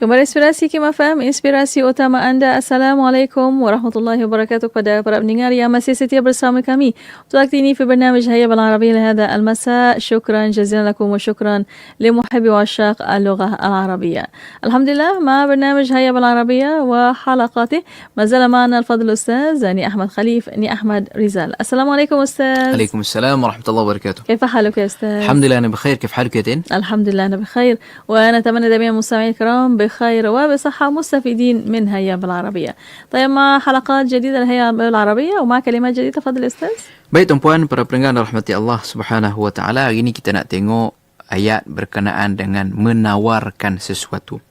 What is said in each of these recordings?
Kembali inspirasi Kim FM, inspirasi utama anda. Assalamualaikum warahmatullahi wabarakatuh kepada para pendengar yang masih setia bersama kami. Untuk waktu ini, في برنامج هيا بالعربية لهذا المساء شكرا جزيلا لكم وشكرا لمحبي وعشاق اللغة العربية. الحمد لله مع برنامج هيا بالعربية وحلقاته ما زال معنا الفضل الأستاذ ني أحمد خليف ني أحمد رزال. السلام عليكم أستاذ. عليكم السلام ورحمة الله وبركاته. كيف حالك يا أستاذ؟ الحمد لله أنا بخير كيف حالك يا تين؟ الحمد لله أنا بخير ونتمنى دائما مستمعين الكرام بخير وبصحة مستفيدين من هيا بالعربية طيب مع حلقات جديدة لهيا بالعربية ومع كلمات جديدة تفضل أستاذ Baik tuan-puan para pendengar rahmati Allah Subhanahu wa taala hari ini kita nak tengok ayat berkenaan dengan menawarkan sesuatu.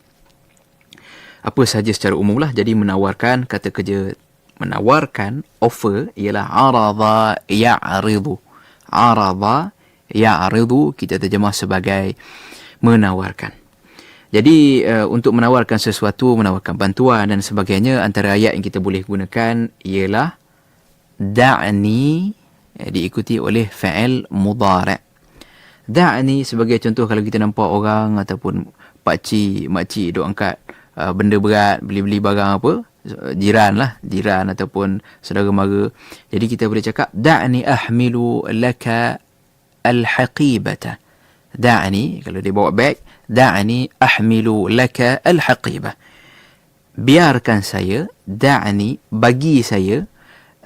Apa saja secara umum lah jadi menawarkan kata kerja menawarkan offer ialah arada ya'ridu. Arada ya'ridu kita terjemah sebagai menawarkan. Jadi uh, untuk menawarkan sesuatu, menawarkan bantuan dan sebagainya antara ayat yang kita boleh gunakan ialah da'ni eh, diikuti oleh fa'il mudhari'. Da'ni sebagai contoh kalau kita nampak orang ataupun pak cik, mak cik duk angkat uh, benda berat, beli-beli barang apa, jiran lah, jiran ataupun saudara mara. Jadi kita boleh cakap da'ni ahmilu laka al-haqibata. Da'ni kalau dia bawa beg da'ni ahmilu laka al-haqibah. Biarkan saya, da'ni, bagi saya,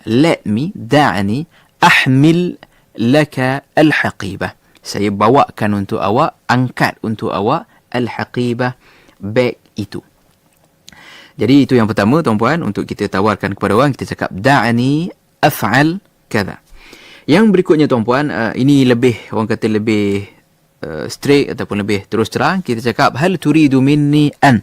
let me, da'ni, ahmil laka al-haqibah. Saya bawakan untuk awak, angkat untuk awak al-haqibah, beg itu. Jadi itu yang pertama tuan-puan untuk kita tawarkan kepada orang kita cakap da'ni af'al kadha. Yang berikutnya tuan-puan uh, ini lebih orang kata lebih uh, straight ataupun lebih terus terang kita cakap hal turidu minni an?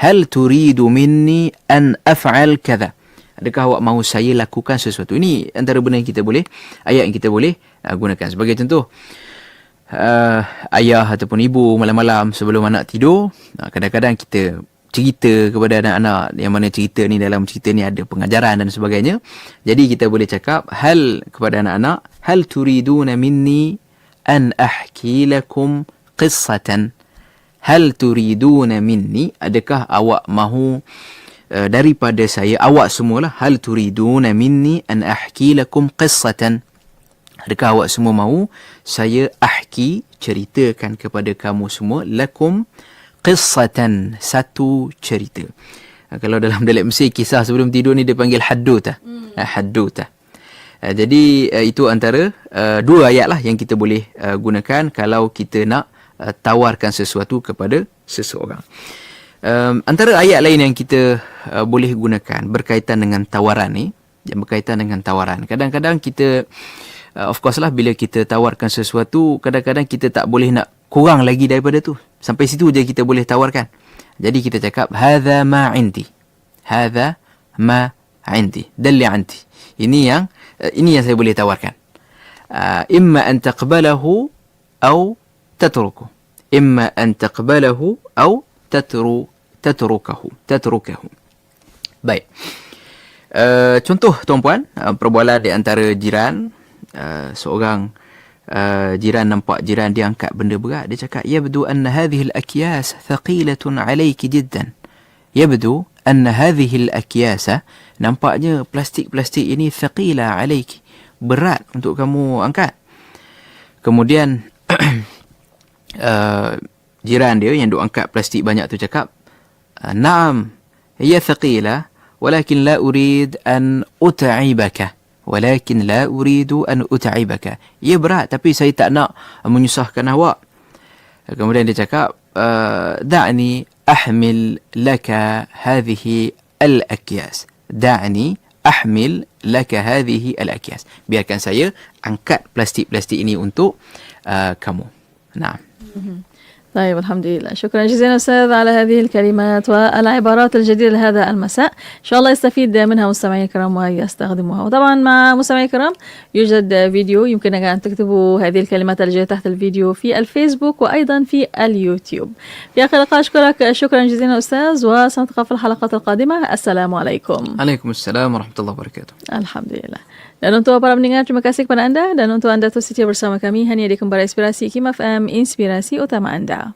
Hal turidu minni an af'al kadha? Adakah awak mahu saya lakukan sesuatu? Ini antara benda yang kita boleh ayat yang kita boleh uh, gunakan. Sebagai contoh uh, ayah ataupun ibu malam-malam sebelum anak tidur uh, kadang-kadang kita cerita kepada anak-anak yang mana cerita ni dalam cerita ni ada pengajaran dan sebagainya. Jadi kita boleh cakap hal kepada anak-anak hal turiduna minni An أحكي لكم قصة. هل تريدون مني؟ أدكه أو ما هو daripada saya awak semualah hal turiduna minni an ahki lakum qissatan? Adakah awak semua mahu saya ahki ceritakan kepada kamu semua lakum qissatan satu cerita. Eh, kalau dalam dialek Mesir, kisah sebelum tidur ni dia panggil hadduta hmm. Eh, hadduta Uh, jadi uh, itu antara uh, dua ayat lah yang kita boleh uh, gunakan kalau kita nak uh, tawarkan sesuatu kepada seseorang. Um, antara ayat lain yang kita uh, boleh gunakan berkaitan dengan tawaran ni, yang berkaitan dengan tawaran. Kadang-kadang kita, uh, of course lah bila kita tawarkan sesuatu, kadang-kadang kita tak boleh nak kurang lagi daripada tu. Sampai situ je kita boleh tawarkan. Jadi kita cakap, Hada ma indi. Hada ma indi. Dalli anti. Ini yang ini yang saya boleh tawarkan. Uh, imma an taqbalahu atau tatruku. Imma an taqbalahu atau tatru tatrukahu. Tatrukahu. Baik. Uh, contoh tuan-puan, uh, perbualan di antara jiran, uh, seorang uh, jiran nampak jiran dia angkat benda berat, dia cakap, "Yabdu anna hadhihi al-akyas thaqilatun 'alayki jiddan." Yabdu anna hadhihi al-akyasa nampaknya plastik-plastik ini thaqila alaiki berat untuk kamu angkat. Kemudian uh, jiran dia yang duk angkat plastik banyak tu cakap na'am hiya thaqila walakin la urid an ut'ibaka walakin la uridu an ut'ibaka. Ia berat tapi saya tak nak menyusahkan awak. Kemudian dia cakap da'ni ahmil laka hadhihi al-akyas da'ni ahmil laka hadhihi al-akyas. Biarkan saya angkat plastik-plastik ini untuk uh, kamu. Nah. Mm-hmm. طيب الحمد لله. شكرا جزيلا أستاذ على هذه الكلمات والعبارات الجديدة لهذا المساء. إن شاء الله يستفيد منها مستمعي الكرام ويستخدموها. وطبعا مع مستمعي الكرام يوجد فيديو يمكنك أن تكتبوا هذه الكلمات الجاية تحت الفيديو في الفيسبوك وأيضا في اليوتيوب. في آخر اللقاء أشكرك. شكرا جزيلا أستاذ. وسنلتقي في الحلقات القادمة. السلام عليكم. عليكم السلام ورحمة الله وبركاته. الحمد لله. Dan untuk para pendengar, terima kasih kepada anda. Dan untuk anda terus setia bersama kami, hanya di Kembara Inspirasi Kim FM, Inspirasi Utama Anda.